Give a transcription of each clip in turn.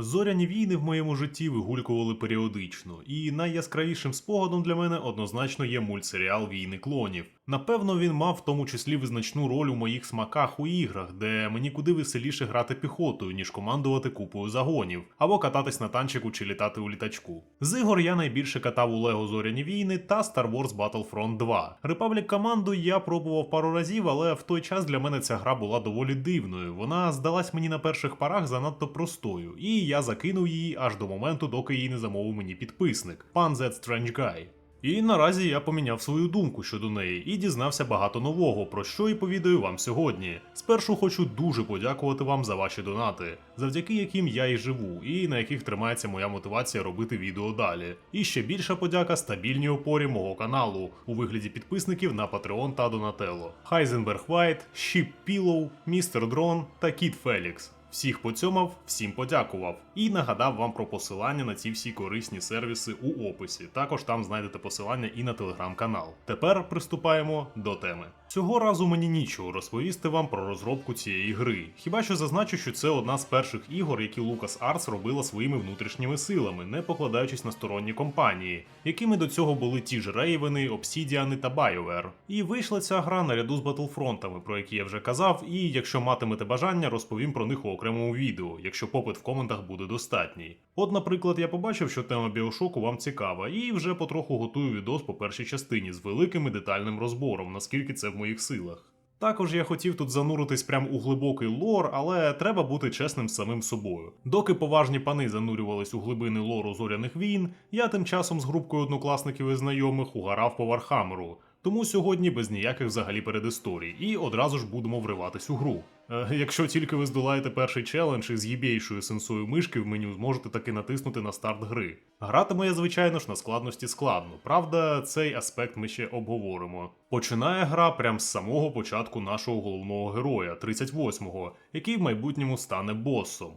Зоряні війни в моєму житті вигулькували періодично, і найяскравішим спогадом для мене однозначно є мультсеріал Війни клонів. Напевно, він мав в тому числі визначну роль у моїх смаках у іграх, де мені куди веселіше грати піхотою, ніж командувати купою загонів, або кататись на танчику чи літати у літачку. З ігор я найбільше катав у Лего Зоряні війни та Star Wars Battlefront 2. Republic команду я пробував пару разів, але в той час для мене ця гра була доволі дивною. Вона здалась мені на перших порах занадто простою, і я закинув її аж до моменту, доки її не замовив мені підписник пан Z Strange Guy. І наразі я поміняв свою думку щодо неї і дізнався багато нового, про що і повідаю вам сьогодні. Спершу хочу дуже подякувати вам за ваші донати, завдяки яким я і живу, і на яких тримається моя мотивація робити відео далі. І ще більша подяка стабільній опорі мого каналу у вигляді підписників на Patreon та Donatello. Хайзенберг Вайт, Щіп Пілоу, Містер Дрон та Кіт Фелікс. Всіх поцьомав, всім подякував і нагадав вам про посилання на ці всі корисні сервіси у описі. Також там знайдете посилання і на телеграм-канал. Тепер приступаємо до теми. Цього разу мені нічого розповісти вам про розробку цієї гри. Хіба що зазначу, що це одна з перших ігор, які LucasArts робила своїми внутрішніми силами, не покладаючись на сторонні компанії, якими до цього були ті ж Рейвени, Obsidian та BioWare. І вийшла ця гра наряду з Battlefrontами, про які я вже казав, і якщо матимете бажання, розповім про них у окремому відео, якщо попит в коментах буде достатній. От, наприклад, я побачив, що тема біошоку вам цікава, і вже потроху готую відос по першій частині з великим і детальним розбором, наскільки це моїх силах. Також я хотів тут зануритись прямо у глибокий лор, але треба бути чесним з самим собою. Доки поважні пани занурювались у глибини лору зоряних війн, я тим часом з групкою однокласників і знайомих угарав по Вархамеру. Тому сьогодні без ніяких взагалі передісторій, і одразу ж будемо вриватись у гру. Е, якщо тільки ви здолаєте перший челендж із єбійшою сенсою мишки в меню, зможете таки натиснути на старт гри. Гратиме я, звичайно ж, на складності складно. Правда, цей аспект ми ще обговоримо. Починає гра прямо з самого початку нашого головного героя, 38-го, який в майбутньому стане босом.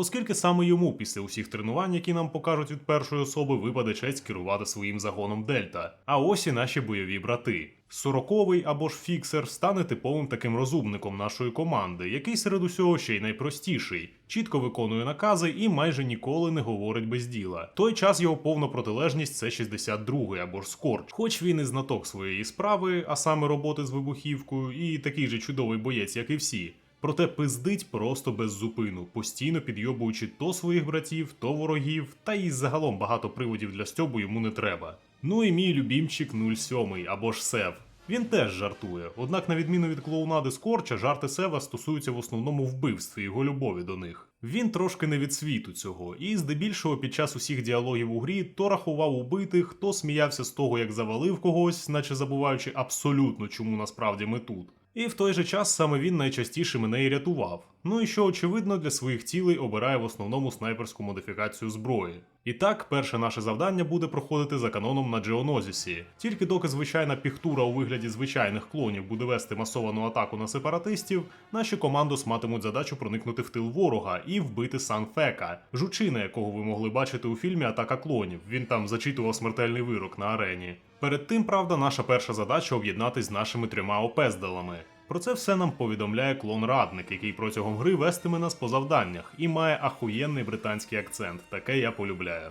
Оскільки саме йому після усіх тренувань, які нам покажуть від першої особи, випаде честь керувати своїм загоном Дельта. А ось і наші бойові брати. Сороковий або ж фіксер стане типовим таким розумником нашої команди, який серед усього ще й найпростіший, чітко виконує накази і майже ніколи не говорить без діла. Той час його повна протилежність це 62-й або ж Скорч. Хоч він і знаток своєї справи, а саме роботи з вибухівкою, і такий же чудовий боєць, як і всі. Проте пиздить просто без зупину, постійно підйобуючи то своїх братів, то ворогів, та й загалом багато приводів для стьобу йому не треба. Ну і мій любімчик 07 або ж Сев. Він теж жартує, однак, на відміну від клоунади Скорча, жарти Сева стосуються в основному вбивств і його любові до них. Він трошки не від світу цього, і здебільшого під час усіх діалогів у грі то рахував убитих, то сміявся з того, як завалив когось, наче забуваючи абсолютно, чому насправді ми тут. І в той же час саме він найчастіше мене і рятував. Ну і що очевидно для своїх цілей обирає в основному снайперську модифікацію зброї. І так, перше наше завдання буде проходити за каноном на Джеонозісі. Тільки доки звичайна піхтура у вигляді звичайних клонів буде вести масовану атаку на сепаратистів, наші командос матимуть задачу проникнути в тил ворога і вбити Санфека, жучина, якого ви могли бачити у фільмі Атака клонів. Він там зачитував смертельний вирок на арені. Перед тим, правда, наша перша задача об'єднатись з нашими трьома опездалами. Про це все нам повідомляє клон Радник, який протягом гри вестиме нас по завданнях і має ахуєнний британський акцент. Таке я полюбляю.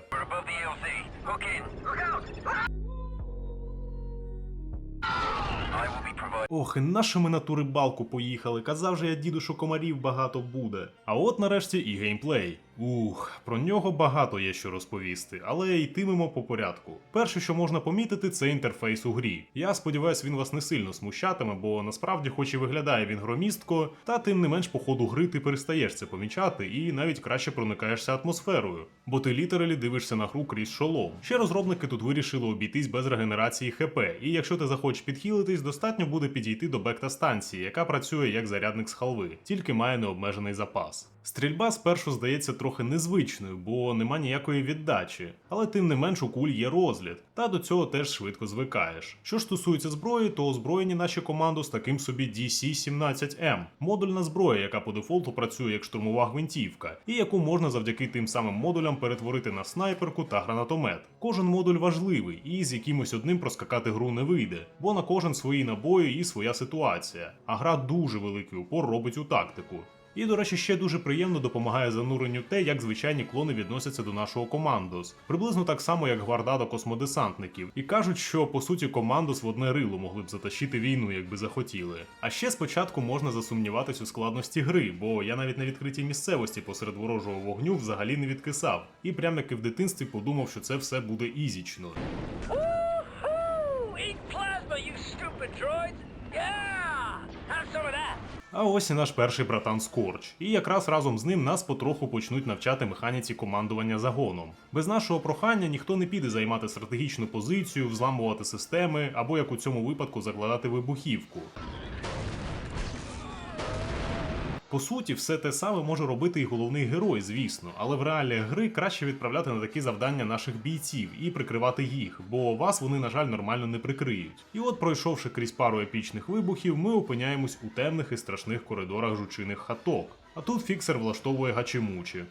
Ох, і наші ми на ту рибалку поїхали. Казав же я діду, що комарів багато буде. А от нарешті і геймплей. Ух, про нього багато є що розповісти, але йтимемо по порядку. Перше, що можна помітити, це інтерфейс у грі. Я сподіваюся, він вас не сильно смущатиме, бо насправді, хоч і виглядає він громістко, та тим не менш по ходу гри ти перестаєш це помічати і навіть краще проникаєшся атмосферою, бо ти літералі дивишся на гру крізь шолом. Ще розробники тут вирішили обійтись без регенерації ХП, і якщо ти захочеш підхилитись, достатньо буде підійти до бекта станції, яка працює як зарядник з халви, тільки має необмежений запас. Стрільба спершу здається трохи незвичною, бо нема ніякої віддачі, але тим не менш у куль є розгляд, та до цього теж швидко звикаєш. Що ж стосується зброї, то озброєні наші команду з таким собі DC-17M, модульна зброя, яка по дефолту працює як штурмова гвинтівка, і яку можна завдяки тим самим модулям перетворити на снайперку та гранатомет. Кожен модуль важливий, і з якимось одним проскакати гру не вийде, бо на кожен свої набої і своя ситуація. А гра дуже великий упор робить у тактику. І, до речі, ще дуже приємно допомагає зануренню те, як звичайні клони відносяться до нашого командос. Приблизно так само, як гварда до космодесантників. І кажуть, що по суті командос в одне рило могли б затащити війну, якби захотіли. А ще спочатку можна засумніватись у складності гри, бо я навіть на відкритій місцевості посеред ворожого вогню взагалі не відкисав. І прям як і в дитинстві подумав, що це все буде ізічно. А ось і наш перший братан Скорч. І якраз разом з ним нас потроху почнуть навчати механіці командування загоном. Без нашого прохання ніхто не піде займати стратегічну позицію, взламувати системи або як у цьому випадку закладати вибухівку. По суті, все те саме може робити і головний герой, звісно, але в реаліях гри краще відправляти на такі завдання наших бійців і прикривати їх, бо вас вони, на жаль, нормально не прикриють. І от, пройшовши крізь пару епічних вибухів, ми опиняємось у темних і страшних коридорах жучиних хаток. А тут фіксер влаштовує гачемучі.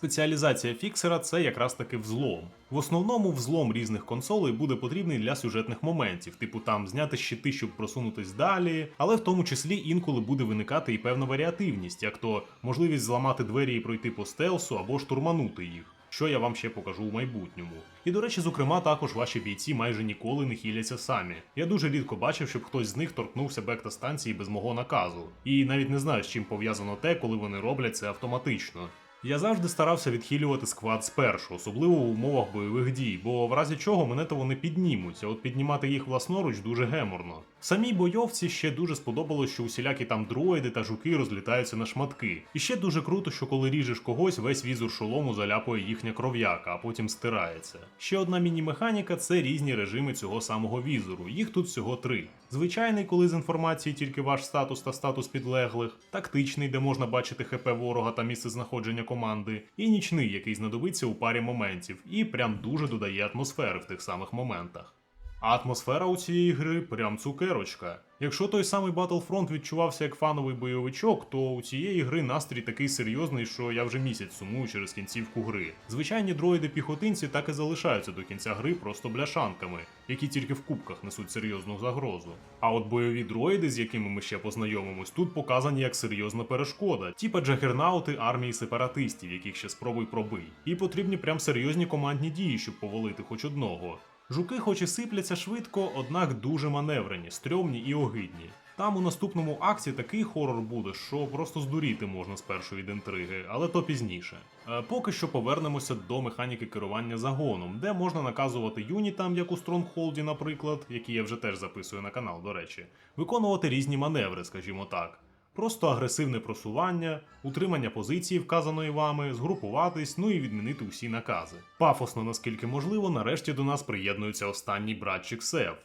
Спеціалізація фіксера це якраз таки взлом. В основному взлом різних консолей буде потрібний для сюжетних моментів, типу там зняти щити, щоб просунутись далі, але в тому числі інколи буде виникати і певна варіативність, як то можливість зламати двері і пройти по стелсу або штурманути їх. Що я вам ще покажу у майбутньому. І до речі, зокрема, також ваші бійці майже ніколи не хіляться самі. Я дуже рідко бачив, щоб хтось з них торкнувся бекта станції без мого наказу. І навіть не знаю, з чим пов'язано те, коли вони роблять це автоматично. Я завжди старався відхилювати сквад спершу, особливо в умовах бойових дій, бо в разі чого мене то вони піднімуть, а от піднімати їх власноруч дуже геморно. Самій бойовці ще дуже сподобалось, що усілякі там дроїди та жуки розлітаються на шматки. І ще дуже круто, що коли ріжеш когось, весь візор шолому заляпує їхня кров'яка, а потім стирається. Ще одна міні-механіка це різні режими цього самого візору. Їх тут всього три. Звичайний, коли з інформації тільки ваш статус та статус підлеглих, тактичний, де можна бачити ХП ворога та місце знаходження команди, і нічний, який знадобиться у парі моментів, і прям дуже додає атмосфери в тих самих моментах. А атмосфера у цієї гри прям цукерочка. Якщо той самий Battlefront відчувався як фановий бойовичок, то у цієї гри настрій такий серйозний, що я вже місяць сумую через кінцівку гри. Звичайні дроїди-піхотинці так і залишаються до кінця гри просто бляшанками, які тільки в кубках несуть серйозну загрозу. А от бойові дроїди, з якими ми ще познайомимось, тут показані як серйозна перешкода, типа джагернаути армії сепаратистів, яких ще спробуй пробий. І потрібні прям серйозні командні дії, щоб повалити хоч одного. Жуки хоч і сипляться швидко, однак дуже маневрені, стрьомні і огидні. Там у наступному акті такий хорор буде, що просто здуріти можна спершу від інтриги, але то пізніше. Е, поки що повернемося до механіки керування загоном, де можна наказувати юнітам, як у Стронгхолді, наприклад, які я вже теж записую на канал, до речі, виконувати різні маневри, скажімо так. Просто агресивне просування, утримання позиції, вказаної вами, згрупуватись, ну і відмінити усі накази. Пафосно, наскільки можливо, нарешті до нас приєднується останній братчик Сев.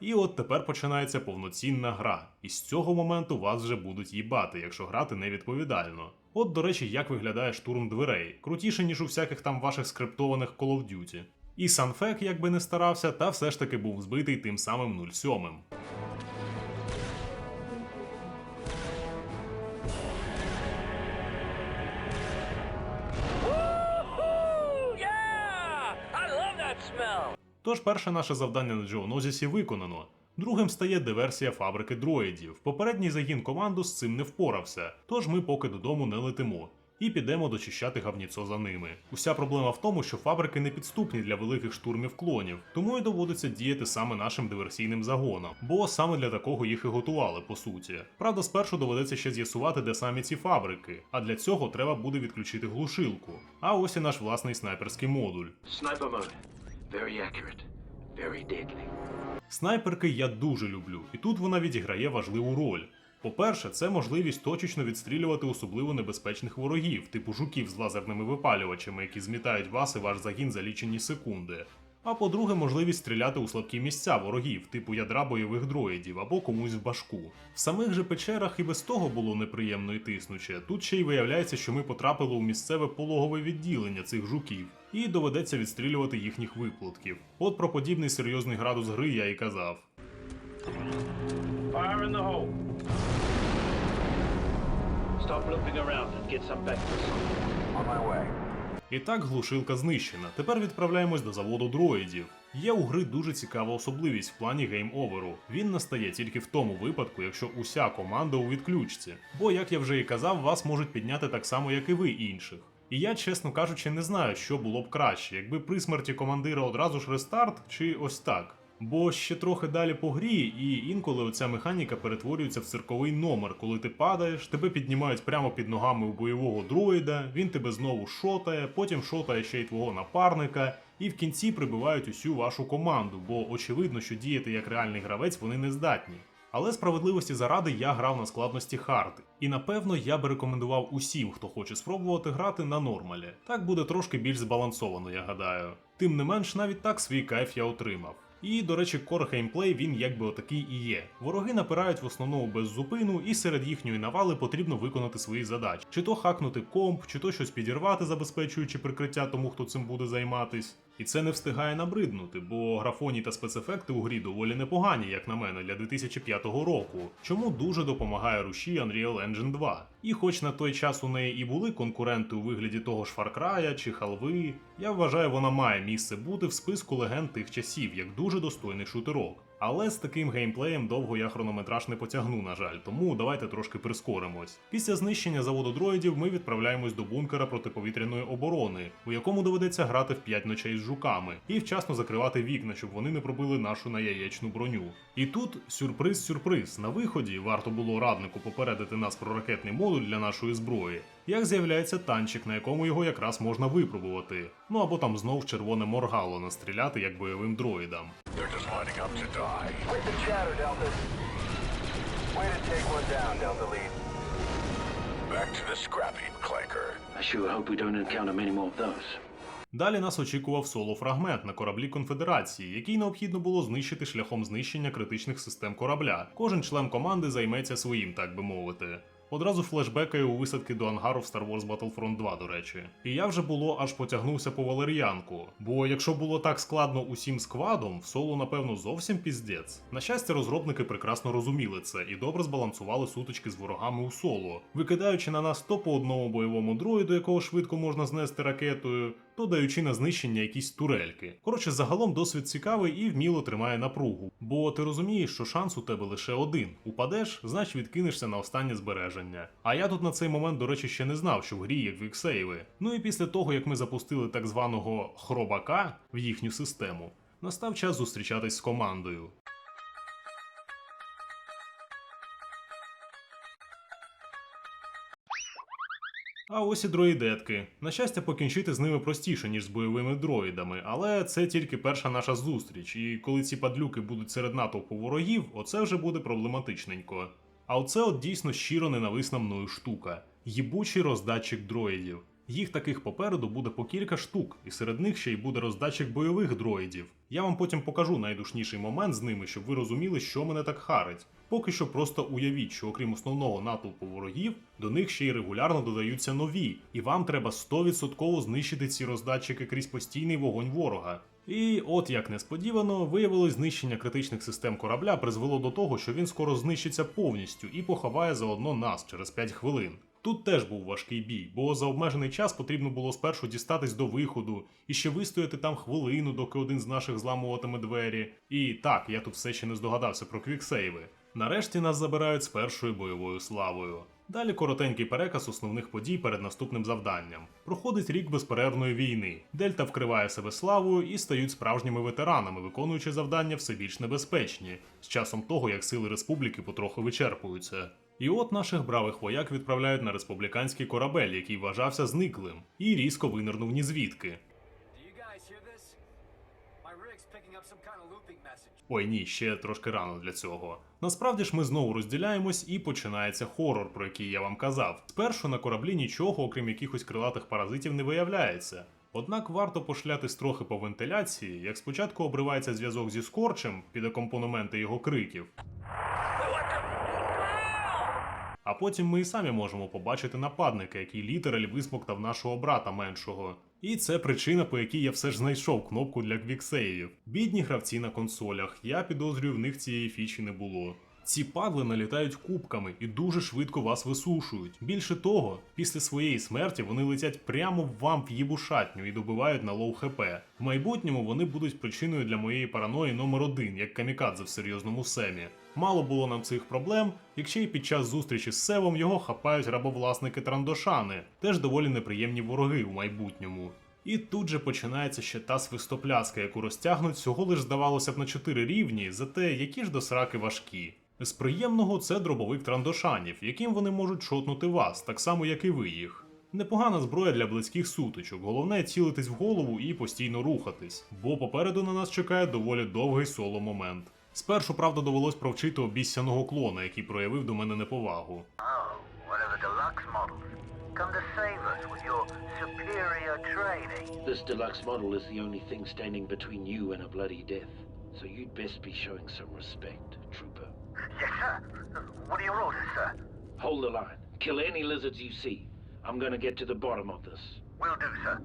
І от тепер починається повноцінна гра, і з цього моменту вас вже будуть їбати, якщо грати невідповідально. От, до речі, як виглядає штурм дверей, крутіше, ніж у всяких там ваших скриптованих Call of Duty. І Санфек, як би не старався, та все ж таки був збитий тим самим 07. Woohoo! Yeah! I love that smell! Тож перше наше завдання на Джоонозісі виконано. Другим стає диверсія фабрики дроїдів. Попередній загін команду з цим не впорався, тож ми поки додому не летимо. І підемо дочищати гавніцо за ними. Уся проблема в тому, що фабрики не підступні для великих штурмів клонів, тому і доводиться діяти саме нашим диверсійним загоном, бо саме для такого їх і готували, по суті. Правда, спершу доведеться ще з'ясувати, де самі ці фабрики, а для цього треба буде відключити глушилку. А ось і наш власний снайперський модуль. Sniper mode. Very accurate. Very deadly. Снайперки я дуже люблю, і тут вона відіграє важливу роль. По-перше, це можливість точечно відстрілювати особливо небезпечних ворогів, типу жуків з лазерними випалювачами, які змітають вас і ваш загін за лічені секунди. А по-друге, можливість стріляти у слабкі місця ворогів, типу ядра бойових дроїдів або комусь в башку. В самих же печерах і без того було неприємно і тиснуче. Тут ще й виявляється, що ми потрапили у місцеве пологове відділення цих жуків, і доведеться відстрілювати їхніх виплатків. От про подібний серйозний градус гри я і казав. Fire in the hole. Stop looping around and get some vectors. On my way. І так глушилка знищена. Тепер відправляємось до заводу дроїдів. Є у гри дуже цікава особливість в плані гейм-оверу. Він настає тільки в тому випадку, якщо уся команда у відключці. Бо, як я вже і казав, вас можуть підняти так само, як і ви інших. І я, чесно кажучи, не знаю, що було б краще, якби при смерті командира одразу ж рестарт, чи ось так. Бо ще трохи далі по грі, і інколи оця механіка перетворюється в цирковий номер, коли ти падаєш, тебе піднімають прямо під ногами у бойового дроїда, він тебе знову шотає, потім шотає ще й твого напарника, і в кінці прибивають усю вашу команду, бо очевидно, що діяти як реальний гравець вони не здатні. Але справедливості заради я грав на складності хард. І напевно я би рекомендував усім, хто хоче спробувати грати на нормалі. Так буде трошки більш збалансовано, я гадаю. Тим не менш, навіть так свій кайф я отримав. І, до речі, Core геймплей він якби отакий і є. Вороги напирають в основному без зупину, і серед їхньої навали потрібно виконати свої задачі: чи то хакнути комп, чи то щось підірвати, забезпечуючи прикриття тому, хто цим буде займатись. І це не встигає набриднути, бо графоні та спецефекти у грі доволі непогані, як на мене, для 2005 року, чому дуже допомагає руші Unreal Engine 2. І хоч на той час у неї і були конкуренти у вигляді того ж Far Cry чи Халви, я вважаю, вона має місце бути в списку легенд тих часів, як дуже достойний шутерок. Але з таким геймплеєм довго я хронометраж не потягну, на жаль, тому давайте трошки прискоримось. Після знищення заводу дроїдів ми відправляємось до бункера протиповітряної оборони, у якому доведеться грати в 5 ночей з жуками, і вчасно закривати вікна, щоб вони не пробили нашу наяєчну броню. І тут сюрприз-сюрприз. На виході варто було раднику попередити нас про ракетний модуль для нашої зброї. Як з'являється танчик, на якому його якраз можна випробувати. Ну або там знов червоне моргало настріляти як бойовим дроїдам. Далі нас очікував соло-фрагмент на кораблі Конфедерації, який необхідно було знищити шляхом знищення критичних систем корабля. Кожен член команди займеться своїм, так би мовити. Одразу флешбекає у висадки до ангару в Star Wars Battlefront 2, до речі. І я вже було аж потягнувся по валеріанку. Бо якщо було так складно усім сквадом, в соло, напевно, зовсім піздець. На щастя, розробники прекрасно розуміли це і добре збалансували сутички з ворогами у соло, викидаючи на нас то по одному бойовому дроїду, якого швидко можна знести ракетою, то даючи на знищення якісь турельки. Коротше, загалом досвід цікавий і вміло тримає напругу. Бо ти розумієш, що шанс у тебе лише один. Упадеш, значить відкинешся на останнє збереження. А я тут на цей момент, до речі, ще не знав, що в грі є квіксейви. Ну і після того, як ми запустили так званого хробака в їхню систему, настав час зустрічатись з командою. А ось і дроїдетки. На щастя, покінчити з ними простіше, ніж з бойовими дроїдами, але це тільки перша наша зустріч, і коли ці падлюки будуть серед натовпу ворогів, оце вже буде проблематичненько. А оце от дійсно щиро ненависна мною штука їбучий роздатчик дроїдів. Їх таких попереду буде по кілька штук, і серед них ще й буде роздатчик бойових дроїдів. Я вам потім покажу найдушніший момент з ними, щоб ви розуміли, що мене так харить. Поки що просто уявіть, що окрім основного натовпу ворогів, до них ще й регулярно додаються нові, і вам треба 100% знищити ці роздатчики крізь постійний вогонь ворога. І от як несподівано, виявилось, знищення критичних систем корабля призвело до того, що він скоро знищиться повністю і поховає заодно нас через 5 хвилин. Тут теж був важкий бій, бо за обмежений час потрібно було спершу дістатись до виходу і ще вистояти там хвилину, доки один з наших зламуватиме двері. І так, я тут все ще не здогадався про квіксейви. Нарешті нас забирають з першою бойовою славою. Далі коротенький переказ основних подій перед наступним завданням. Проходить рік безперервної війни. Дельта вкриває себе славою і стають справжніми ветеранами, виконуючи завдання все більш небезпечні, з часом того, як сили республіки потроху вичерпуються. І от наших бравих вояк відправляють на республіканський корабель, який вважався зниклим, і різко винирнув ні звідки. Do you guys hear this? My rig's picking up some kind of looping message. Ой ні, ще трошки рано для цього. Насправді ж ми знову розділяємось і починається хорор, про який я вам казав. Спершу на кораблі нічого, окрім якихось крилатих паразитів, не виявляється. Однак варто пошлятись трохи по вентиляції, як спочатку обривається зв'язок зі скорчем під акомпонементи його криків, а потім ми і самі можемо побачити нападника, який літераль висмоктав нашого брата меншого. І це причина, по якій я все ж знайшов кнопку для квіксейвів. Бідні гравці на консолях, я підозрюю, в них цієї фічі не було. Ці падли налітають кубками і дуже швидко вас висушують. Більше того, після своєї смерті вони летять прямо вам в їбушатню і добивають на лоу хп. В майбутньому вони будуть причиною для моєї параної номер один, як камікадзе в серйозному семі. Мало було нам цих проблем, якщо і під час зустрічі з Севом його хапають рабовласники Трандошани, теж доволі неприємні вороги у майбутньому. І тут же починається ще та свистопляска, яку розтягнуть всього лиш здавалося б на 4 рівні, зате які ж до сраки важкі. З приємного це дробовик трандошанів, яким вони можуть шотнути вас, так само як і ви їх. Непогана зброя для близьких сутичок, головне цілитись в голову і постійно рухатись, бо попереду на нас чекає доволі довгий соло момент. Спершу, правда, довелось провчити обіцяного клона, який проявив до мене неповагу. Oh. Come to save us with your superior training. This deluxe model is the only thing standing between you and a bloody death. So you'd best be showing some respect, trooper. Yes, sir. What are your orders, sir? Hold the line. Kill any lizards you see. I'm gonna get to the bottom of this. Will do, sir.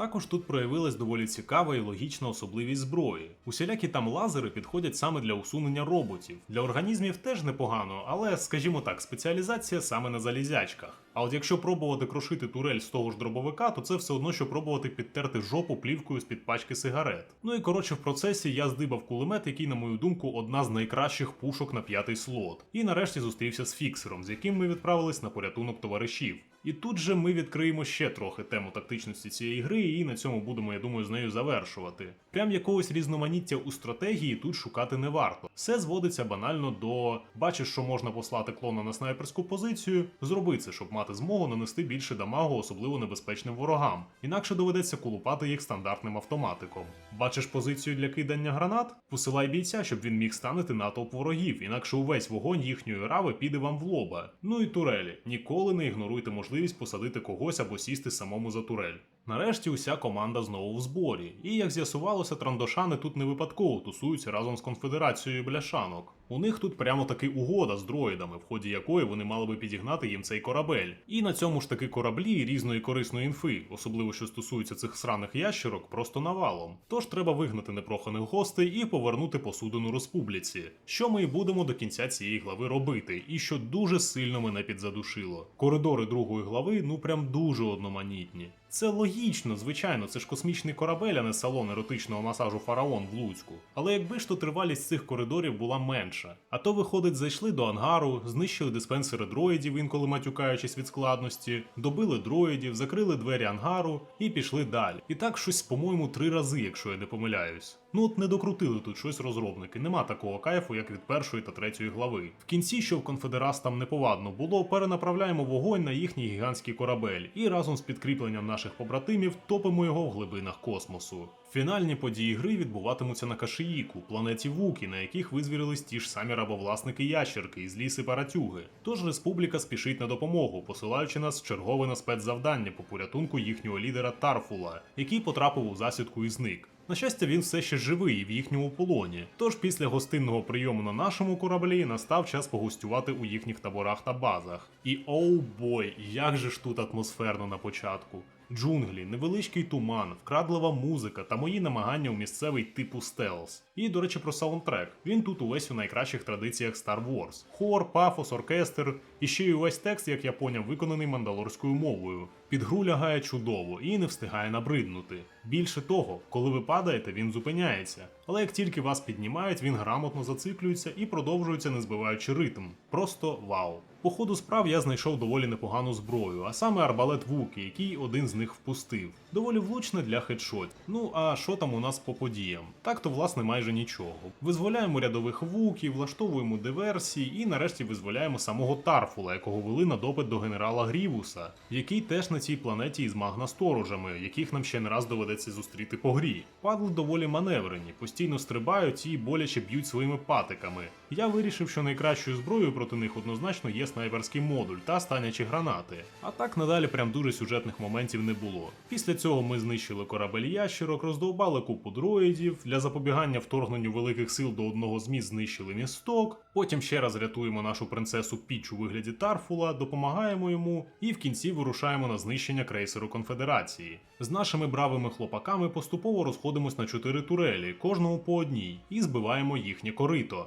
Також тут проявилась доволі цікава і логічна особливість зброї. Усілякі там лазери підходять саме для усунення роботів. Для організмів теж непогано, але, скажімо так, спеціалізація саме на залізячках. А от якщо пробувати крошити турель з того ж дробовика, то це все одно, що пробувати підтерти жопу плівкою з-під пачки сигарет. Ну і коротше, в процесі я здибав кулемет, який, на мою думку, одна з найкращих пушок на п'ятий слот. І нарешті зустрівся з фіксером, з яким ми відправились на порятунок товаришів. І тут же ми відкриємо ще трохи тему тактичності цієї гри, і на цьому будемо, я думаю, з нею завершувати. Прям якогось різноманіття у стратегії тут шукати не варто. Все зводиться банально до бачиш, що можна послати клона на снайперську позицію, зроби це, щоб мати змогу нанести більше дамагу особливо небезпечним ворогам. Інакше доведеться колупати їх стандартним автоматиком. Бачиш позицію для кидання гранат? Посилай бійця, щоб він міг станити натовп ворогів, інакше увесь вогонь їхньої рави піде вам в лоба. Ну і турелі. Ніколи не ігноруйте можливість посадити когось або сісти самому за турель. Нарешті уся команда знову в зборі, і як з'ясувалося, трандошани тут не випадково тусуються разом з конфедерацією бляшанок. У них тут прямо таки угода з дроїдами, в ході якої вони мали би підігнати їм цей корабель. І на цьому ж таки кораблі різної корисної інфи, особливо що стосується цих сраних ящерок, просто навалом. Тож треба вигнати непроханих гостей і повернути посудину республіці, що ми і будемо до кінця цієї глави робити, і що дуже сильно мене підзадушило. Коридори другої глави ну прям дуже одноманітні. Це логічно, звичайно, це ж космічний корабель, а не салон еротичного масажу фараон в Луцьку. Але якби ж то тривалість цих коридорів була менша. А то, виходить, зайшли до ангару, знищили диспенсери дроїдів, інколи матюкаючись від складності, добили дроїдів, закрили двері ангару і пішли далі. І так щось, по-моєму, три рази, якщо я не помиляюсь. Ну от не докрутили тут щось розробники, нема такого кайфу, як від першої та третьої глави. В кінці, що в конфедерастам неповадно було, перенаправляємо вогонь на їхній гігантський корабель і разом з підкріпленням наших побратимів топимо його в глибинах космосу. Фінальні події гри відбуватимуться на Кашиїку, планеті Вукі, на яких визвірились ті ж самі рабовласники ящерки і злі сепаратюги. Тож республіка спішить на допомогу, посилаючи нас в чергове на спецзавдання по порятунку їхнього лідера Тарфула, який потрапив у засідку і зник. На щастя, він все ще живий в їхньому полоні. Тож після гостинного прийому на нашому кораблі настав час погостювати у їхніх таборах та базах. І оу бой, як же ж тут атмосферно на початку. Джунглі, невеличкий туман, вкрадлива музика та мої намагання у місцевий типу стелс. І, до речі, про саундтрек. Він тут увесь у найкращих традиціях Star Wars. Хор, пафос, оркестр, і ще й увесь текст, як я поняв, виконаний мандалорською мовою. Під гру лягає чудово і не встигає набриднути. Більше того, коли ви падаєте, він зупиняється. Але як тільки вас піднімають, він грамотно зациклюється і продовжується, не збиваючи ритм. Просто вау. По ходу справ я знайшов доволі непогану зброю, а саме арбалет Вуки, який один з них впустив. Доволі влучне для хедшотів. Ну а що там у нас по подіям? Так то власне майже нічого. Визволяємо рядових вуків, влаштовуємо диверсії і нарешті визволяємо самого Тарфула, якого вели на допит до генерала Грівуса, який теж цій планеті із магна-сторожами, яких нам ще не раз доведеться зустріти по грі. Падли доволі маневрені, постійно стрибають і боляче б'ють своїми патиками. Я вирішив, що найкращою зброєю проти них однозначно є снайперський модуль та станячі гранати. А так надалі прям дуже сюжетних моментів не було. Після цього ми знищили корабель ящерок, роздовбали купу дроїдів, для запобігання вторгненню великих сил до одного з міст знищили місток. Потім ще раз рятуємо нашу принцесу Піч у вигляді Тарфула, допомагаємо йому і в кінці вирушаємо на знищення крейсеру Конфедерації. З нашими бравими хлопаками поступово розходимось на чотири турелі, кожному по одній, і збиваємо їхнє корито.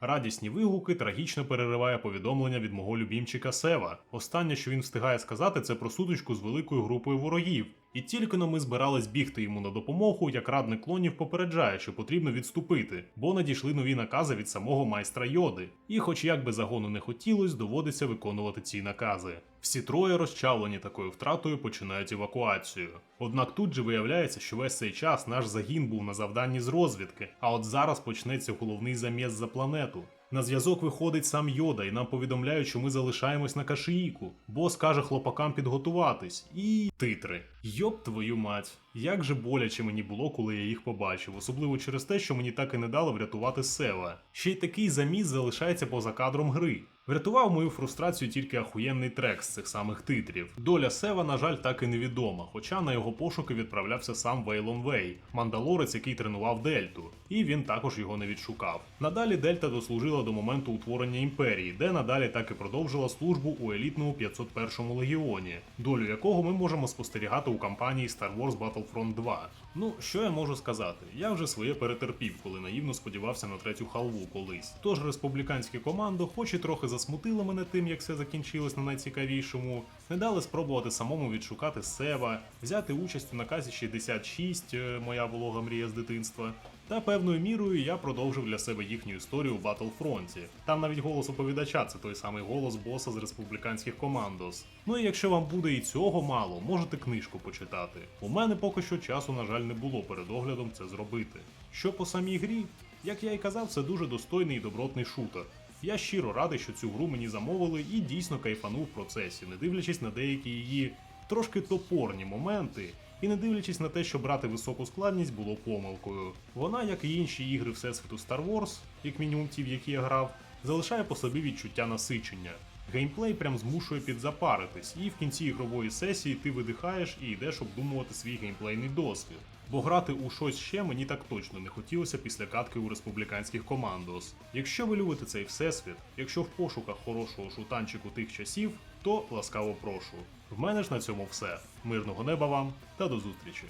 Радісні вигуки трагічно перериває повідомлення від мого любімчика Сева. Останнє, що він встигає сказати, це про сутичку з великою групою ворогів. І тільки но ми збирались бігти йому на допомогу, як радник клонів попереджає, що потрібно відступити, бо надійшли нові накази від самого майстра Йоди. І, хоч як би загону не хотілось, доводиться виконувати ці накази. Всі троє, розчавлені такою втратою, починають евакуацію. Однак тут же виявляється, що весь цей час наш загін був на завданні з розвідки, а от зараз почнеться головний заміс за планету. На зв'язок виходить сам Йода, і нам повідомляють, що ми залишаємось на Кашиїку. Бос каже хлопакам підготуватись. І титри. Йоп твою мать. Як же боляче мені було, коли я їх побачив, особливо через те, що мені так і не дало врятувати Сева. Ще й такий заміс залишається поза кадром гри. Врятував мою фрустрацію тільки ахуєнний трек з цих самих титрів. Доля Сева, на жаль, так і невідома, хоча на його пошуки відправлявся сам Вейлон Вей, мандалорець, який тренував Дельту, і він також його не відшукав. Надалі Дельта дослужила до моменту утворення імперії, де надалі так і продовжила службу у елітному 501 легіоні, долю якого ми можемо спостерігати у кампанії Star Wars Battlefront 2. Ну, що я можу сказати? Я вже своє перетерпів, коли наївно сподівався на третю халву колись. Тож республіканське командо, хоч і трохи засмутило мене тим, як все закінчилось на найцікавішому, не дали спробувати самому відшукати Сева, взяти участь у наказі 66, е, моя волога мрія з дитинства. Та певною мірою я продовжив для себе їхню історію у Батлфронті. Там навіть голос оповідача це той самий голос боса з республіканських командос. Ну і якщо вам буде і цього мало, можете книжку почитати. У мене поки що часу, на жаль, не було перед оглядом це зробити. Що по самій грі, як я і казав, це дуже достойний і добротний шутер. Я щиро радий, що цю гру мені замовили і дійсно кайфанув в процесі, не дивлячись на деякі її трошки топорні моменти, і не дивлячись на те, що брати високу складність було помилкою. Вона, як і інші ігри Всесвіту Star Wars, як мінімум ті, в які я грав, залишає по собі відчуття насичення. Геймплей прям змушує підзапаритись, і в кінці ігрової сесії ти видихаєш і йдеш обдумувати свій геймплейний досвід. Бо грати у щось ще мені так точно не хотілося після катки у республіканських командос. Якщо ви любите цей всесвіт, якщо в пошуках хорошого шутанчику тих часів, то ласкаво прошу. В мене ж на цьому все. Мирного неба вам та до зустрічі!